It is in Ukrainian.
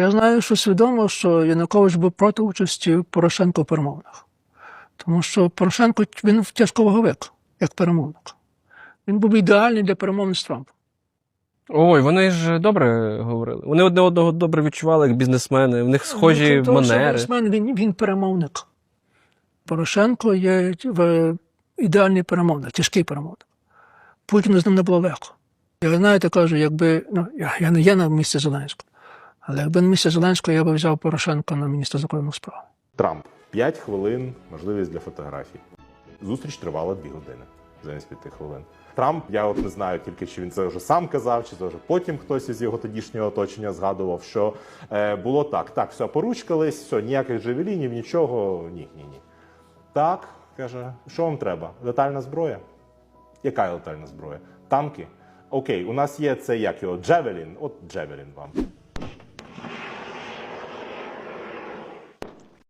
Я знаю, що свідомо, що Янукович був проти участі Порошенка в перемовинах. Тому що Порошенко він тяжковаговик, як перемовник. Він був ідеальний для перемовин з Трампом. Ой, вони ж добре говорили. Вони одне одного добре відчували як бізнесмени. В них схожі Ну, що манери. бізнесмен, він, він перемовник. Порошенко є в- ідеальний перемовник, тяжкий перемовник. Путіну з ним не було легко. Я знаєте, кажу, якби ну, я, я не є на місці Зеленського, але якби на місці Зеленського я би взяв Порошенка на міністра закордонних справ. Трамп 5 хвилин, можливість для фотографій. Зустріч тривала 2 години замість 5 хвилин. Трамп, я от не знаю тільки чи він це вже сам казав, чи це вже потім хтось із його тодішнього оточення згадував, що е, було так: так, все, поручкались, все, ніяких джевелінів, нічого, ні, ні, ні. Так, каже, що вам треба? Летальна зброя? Яка летальна зброя? Танки? Окей, у нас є це як його Джевелін, от Джевелін вам.